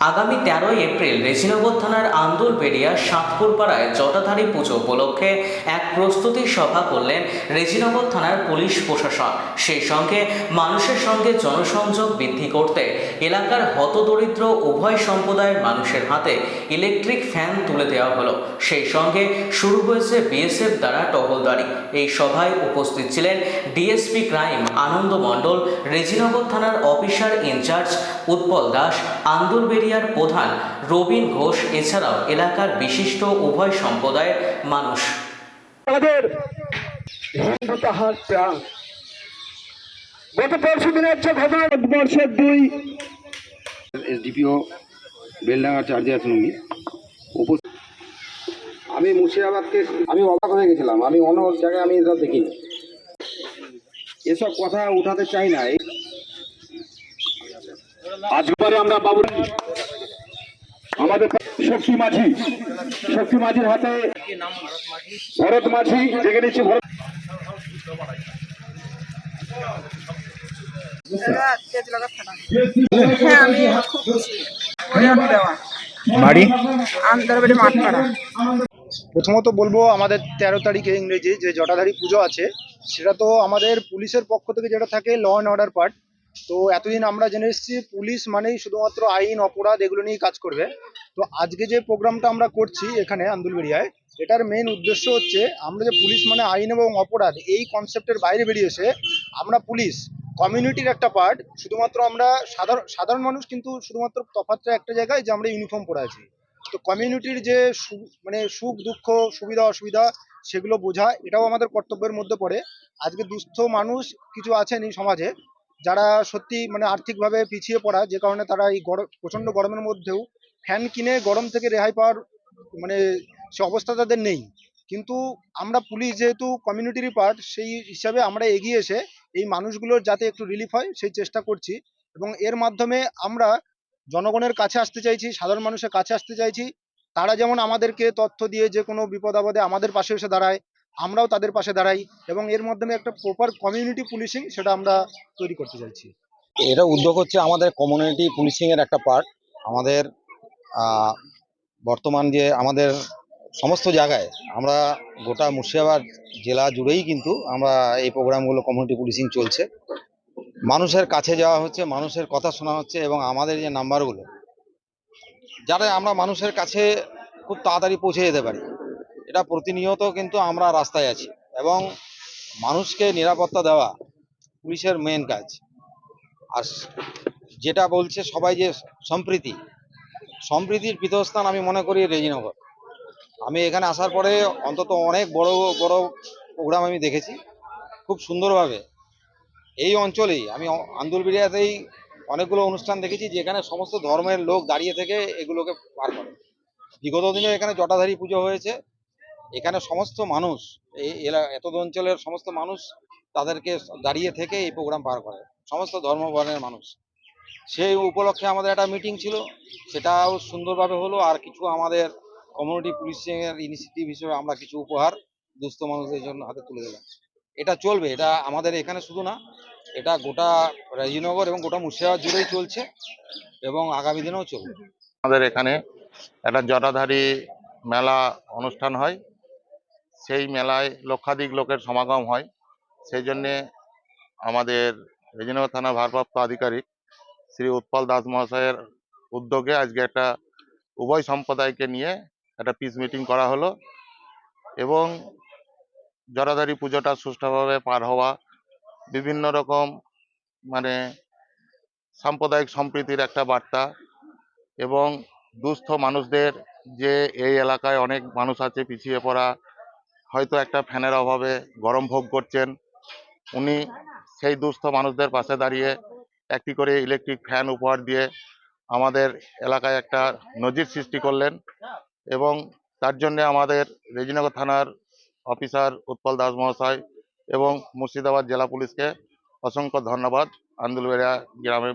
আগামী তেরোই এপ্রিল রেজিনগর থানার আন্দোলবেড়িয়া সাতপুর পাড়ায় জটাধারী পুজো উপলক্ষে এক প্রস্তুতি সভা করলেন রেজিনগর থানার পুলিশ প্রশাসন সেই সঙ্গে মানুষের সঙ্গে জনসংযোগ বৃদ্ধি করতে এলাকার হতদরিদ্র উভয় সম্প্রদায়ের মানুষের হাতে ইলেকট্রিক ফ্যান তুলে দেওয়া হলো। সেই সঙ্গে শুরু হয়েছে বিএসএফ দ্বারা টহলদারি। এই সভায় উপস্থিত ছিলেন ডিএসপি ক্রাইম আনন্দ মণ্ডল রেজিনগর থানার officer in charge Utpal Das আন্দুলবেরিয়ার প্রধান রবিন ঘোষ এছাড়াও এলাকার বিশিষ্ট উভয় সম্প্রদায়ের মানুষ। প্রাণ গত পরশু দিনের যে ঘটনা বর্ষের দুই এসডিপিও বেলডাঙ্গার চার্জে আছেন উনি। আমি মুর্শিদাবাদকে আমি অবাক হয়ে গেছিলাম। আমি অন্য জায়গায় আমি এটা দেখিনি। এসব কথা উঠাতে চাই না। আজকে আমরা বাবু আমাদের শক্তি মাঝি শক্তি মাঝির হাতে ভরত মাঝি দেখে নিচ্ছি ভরত। হ্যাঁ বাড়ি প্রথমত বলব আমাদের তেরো তারিখে ইংরেজি যে জটাধারী পুজো আছে সেটা তো আমাদের পুলিশের পক্ষ থেকে যেটা থাকে ল অ্যান্ড অর্ডার পার্ট তো এতদিন আমরা জেনে এসেছি, পুলিশ মানেই শুধুমাত্র আইন, অপরাধ এগুলো নিয়েই কাজ করবে। তো আজকে যে প্রোগ্রামটা আমরা করছি এখানে আন্দুলবেড়িয়ায়, এটার মেইন উদ্দেশ্য হচ্ছে আমরা যে পুলিশ মানে আইন এবং অপরাধ এই কনসেপ্টের বাইরে বেরিয়ে এসে আমরা পুলিশ কমিউনিটির একটা পার্ট শুধুমাত্র আমরা সাধারণ সাধারণ মানুষ কিন্তু শুধুমাত্র তফাৎটা একটা জায়গায় যে আমরা ইউনিফর্ম পরে আছি। তো কমিউনিটির যে মানে সুখ, দুঃখ, সুবিধা, অসুবিধা সেগুলো বোঝা এটাও আমাদের কর্তব্যের মধ্যে পড়ে। আজকে দুস্থ মানুষ কিছু আছেন এই সমাজে যারা সত্যি মানে আর্থিকভাবে পিছিয়ে পড়া, যে কারণে তারা এই গরম প্রচণ্ড গরমের মধ্যেও ফ্যান কিনে গরম থেকে রেহাই পাওয়ার মানে সে অবস্থা তাদের নেই। কিন্তু আমরা পুলিশ যেহেতু কমিউনিটির পার্ট সেই হিসাবে আমরা এগিয়ে এসে এই মানুষগুলোর যাতে একটু রিলিফ হয়, সেই চেষ্টা করছি। এবং এর মাধ্যমে আমরা জনগণের কাছে আসতে চাইছি, সাধারণ মানুষের কাছে আসতে চাইছি। তারা যেমন আমাদেরকে তথ্য দিয়ে যে কোনো বিপদ আপদে আমাদের পাশে এসে দাঁড়ায় আমরাও তাদের পাশে দাঁড়াই এবং এর মাধ্যমে একটা প্রপার কমিউনিটি পুলিশিং সেটা আমরা তৈরি করতে চাইছি। এটা উদ্যোগ হচ্ছে আমাদের কমিউনিটি পুলিশিংয়ের একটা পার্ট আমাদের বর্তমান যে আমাদের সমস্ত জায়গায় আমরা গোটা মুর্শিদাবাদ জেলা জুড়েই কিন্তু আমরা এই প্রোগ্রামগুলো কমিউনিটি পুলিশিং চলছে। মানুষের কাছে যাওয়া হচ্ছে, মানুষের কথা শোনা হচ্ছে এবং আমাদের যে নাম্বারগুলো যাতে আমরা মানুষের কাছে খুব তাড়াতাড়ি পৌঁছে যেতে পারি। এটা প্রতিনিয়ত কিন্তু আমরা রাস্তায় আছি এবং মানুষকে নিরাপত্তা দেওয়া পুলিশের মেন কাজ। আর যেটা বলছে সবাই যে সম্প্রীতি, সম্প্রীতির পীঠস্থান আমি মনে করি রেজিনগর। আমি এখানে আসার পরে অন্তত অনেক বড় বড় প্রোগ্রাম আমি দেখেছি, খুব সুন্দরভাবে। এই অঞ্চলেই আমি আন্দুলবিরিয়াতেই অনেকগুলো অনুষ্ঠান দেখেছি যেখানে সমস্ত ধর্মের লোক দাঁড়িয়ে থেকে এগুলোকে পার করে। বিগত দিনে এখানে জটাধারী পুজো হয়েছে এখানে সমস্ত মানুষ, এই এত অঞ্চলের সমস্ত মানুষ তাদেরকে দাঁড়িয়ে থেকে এই প্রোগ্রাম পার করে। সমস্ত ধর্মবর্ণের মানুষ। সেই উপলক্ষে আমাদের একটা মিটিং ছিল। সেটাও সুন্দরভাবে হলো। আর কিছু আমাদের কমিউনিটি পুলিশিংয়ের ইনিশিয়েটিভ হিসেবে আমরা কিছু উপহার দুস্থ মানুষদের জন্য হাতে তুলে দিলাম। এটা চলবে। এটা আমাদের এখানে শুধু না, এটা গোটা রাজীনগর এবং গোটা মুর্শিদাবাদ জুড়েই চলছে এবং আগামী দিনেও চলবে। আমাদের এখানে একটা জটাধারী মেলা অনুষ্ঠান হয়। সেই মেলায় লক্ষাধিক লোকের সমাগম হয়। সেই জন্যে আমাদের রেজিনগর থানা ভারপ্রাপ্ত আধিকারিক শ্রী উৎপল দাস মহাশয়ের উদ্যোগে আজকে একটা উভয় সম্প্রদায়কে নিয়ে একটা পিস মিটিং করা হলো এবং জটাধারী পুজোটা সুষ্ঠুভাবে পার হওয়া, বিভিন্ন রকম মানে সাম্প্রদায়িক সম্প্রীতির একটা বার্তা এবং দুস্থ মানুষদের যে এই এলাকায় অনেক মানুষ আছে পিছিয়ে পড়া হয়তো একটা ফ্যানের অভাবে গরম ভোগ করছেন। উনি সেই দুস্থ মানুষদের পাশে দাঁড়িয়ে একটি করে ইলেকট্রিক ফ্যান উপহার দিয়ে আমাদের এলাকায় একটা নজির সৃষ্টি করলেন এবং তার জন্য আমাদের রেজিনগর থানার অফিসার উৎপল দাস মহাশয় এবং মুর্শিদাবাদ জেলা পুলিশকে অসংখ্য ধন্যবাদ। আন্দুলবেড়া গ্রামের